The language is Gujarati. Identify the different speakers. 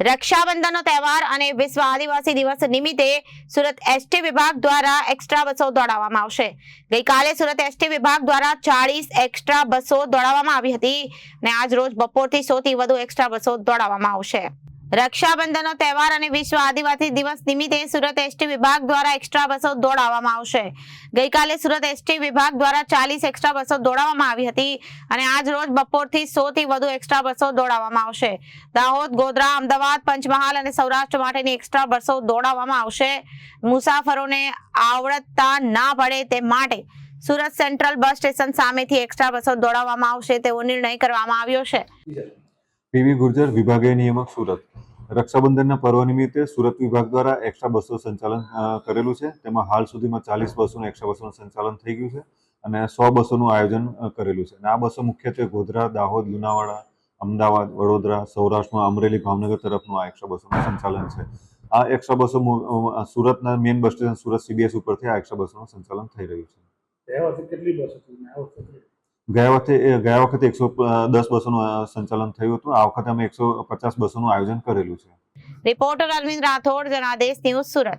Speaker 1: રક્ષાબંધનનો તહેવાર અને વિશ્વ આદિવાસી દિવસ નિમિત્તે સુરત એસટી વિભાગ દ્વારા એક્સ્ટ્રા બસો દોડાવવામાં આવશે. ગઈકાલે સુરત એસટી વિભાગ દ્વારા ચાળીસ એક્સ્ટ્રા બસો દોડાવવામાં આવી હતી અને આજ રોજ બપોરથી સો થી વધુ એક્સ્ટ્રા બસો દોડાવવામાં આવશે. રક્ષાબંધનનો તહેવાર અને વિશ્વ આદિવાસી દિવસ નિમિત્તે સુરત એસટી વિભાગ દ્વારા એક્સ્ટ્રા બસો દોડાવવામાં આવશે. ગઈકાલે સુરત એસટી વિભાગ દ્વારા ચાલીસ એક્સ્ટ્રા બસો દોડાવવામાં આવી હતી અને આજ રોજ બપોરથી સો થી વધુ એક્સ્ટ્રા બસો દોડાવવામાં આવશે. દાહોદ, ગોધરા, અમદાવાદ, પંચમહાલ અને સૌરાષ્ટ્ર માટેની એક્સ્ટ્રા બસો દોડાવવામાં આવશે. મુસાફરોને આવડતા ના પડે તે માટે સુરત સેન્ટ્રલ બસ સ્ટેશન સામેથી એક્સ્ટ્રા બસો દોડાવવામાં આવશે તેવો નિર્ણય કરવામાં આવ્યો છે.
Speaker 2: પીવી ગુર્જર વિભાગીય નિયામક સુરત. રક્ષાબંધનના પર્વ નિમિત્તે સુરત વિભાગ દ્વારા એક્સ્ટ્રા બસો સંચાલન કરેલું છે. તેમાં હાલ સુધીમાં ચાલીસ બસોનું એક્સ્ટ્રા બસોનું સંચાલન થઈ ગયું છે અને સો બસોનું આયોજન કરેલું છે. અને આ બસો મુખ્યત્વે ગોધરા, દાહોદ, લુણાવાડા, અમદાવાદ, વડોદરા, સૌરાષ્ટ્રમાં અમરેલી, ભાવનગર તરફનું આ એક્સ્ટ્રા બસોનું સંચાલન છે. આ એક્સ્ટ્રા બસો સુરતના main bus station Surat CBS ઉપરથી આ એક્સ્ટ્રા બસોનું સંચાલન થઈ રહ્યું છે.
Speaker 3: ગયા વખતે
Speaker 2: ગયા વખતે એકસો દસ બસોનું સંચાલન થયું હતું. આ વખતે અમે એકસો પચાસ બસોનું આયોજન કરેલું છે.
Speaker 1: Reporter Arvind Rathod, Janadesh news Surat.